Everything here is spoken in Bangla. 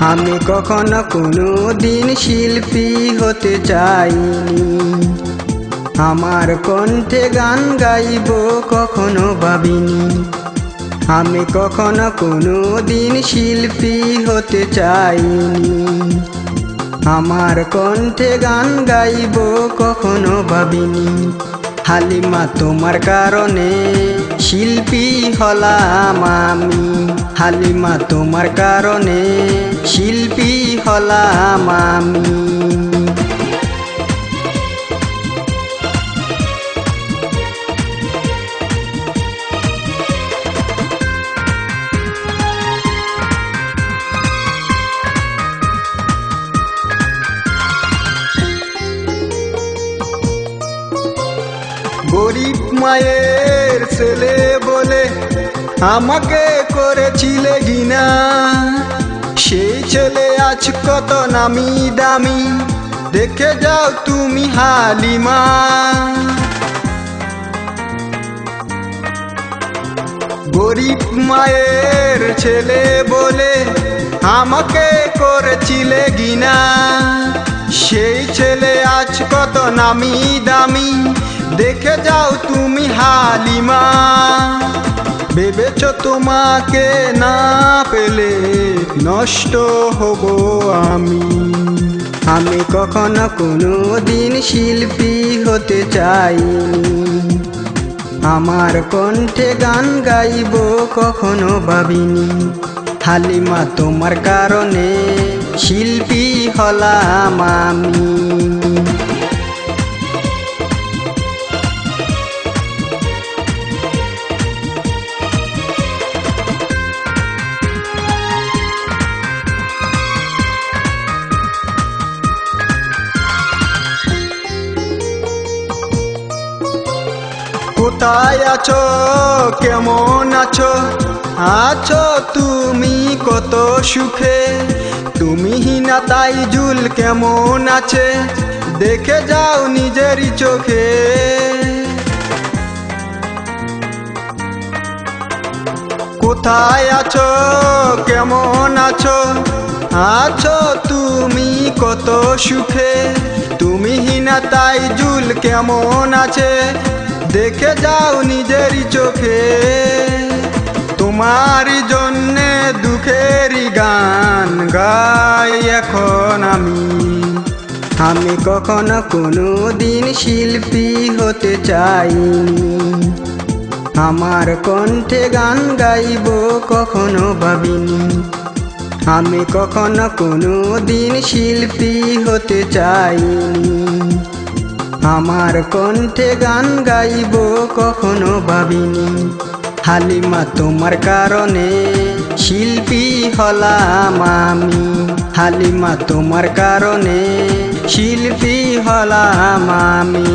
আমি কখনো কোনো দিন শিল্পী হতে চাইনি। আমার কণ্ঠে গান গাইব কখনো ভাবিনি। আমি কখনো কোনো দিন শিল্পী হতে চাইনি। আমার কণ্ঠে গান গাইব কখনো ভাবিনি। হালিমা তোমার কারণে শিল্পী হলাম আমি। হালিমা তোমার কারণে শিল্পী হলাম আমি। গরিব মায়ের ছেলে বলে আমাকে করেছিলে ঘিনা সেই ছেলে আজ কত নামি দামি, দেখে যাও তুমি হালিমা। গরিব মায়ের ছেলে বলে আমাকে করেছিলে গিনা সেই ছেলে আজ কত নামি দামি দেখে যাও তুমি হালিমা। ভেবেছ তোমাকে না পেলে নষ্ট হব আমি। আমি কখনো কোনো দিন শিল্পী হতে চাইনি। আমার কণ্ঠে গান গাইব কখনো ভাবিনি। হালিমা, তোমার কারণে শিল্পী হলাম আমি। কোথায় আছো? কেমন আছো? আছো তুমি কত সুখে? তুমি হিনা তাই জুল কেমন আছে? দেখে যাও নিজেরই চোখে। কোথায় আছো? কেমন আছো? আছো তুমি কত সুখে? তুমি হিনা তাই জুল কেমন আছে? দেখে যাও নিজেরই চোখে। তোমার জন্যে দুঃখেরই গান গাই এখন আমি। আমি কখনো কোনো দিন শিল্পী হতে চাইনি। আমার কণ্ঠে গান গাইব কখনো ভাবিনি। আমি কখনো কোনো দিন শিল্পী হতে চাইনি। আমার কণ্ঠে গান গাইব কখনো ভাবিনি। হালিমা, তোমার কারণে শিল্পী হলাম আমি। হালিমা, তোমার কারণে শিল্পী হলাম আমি।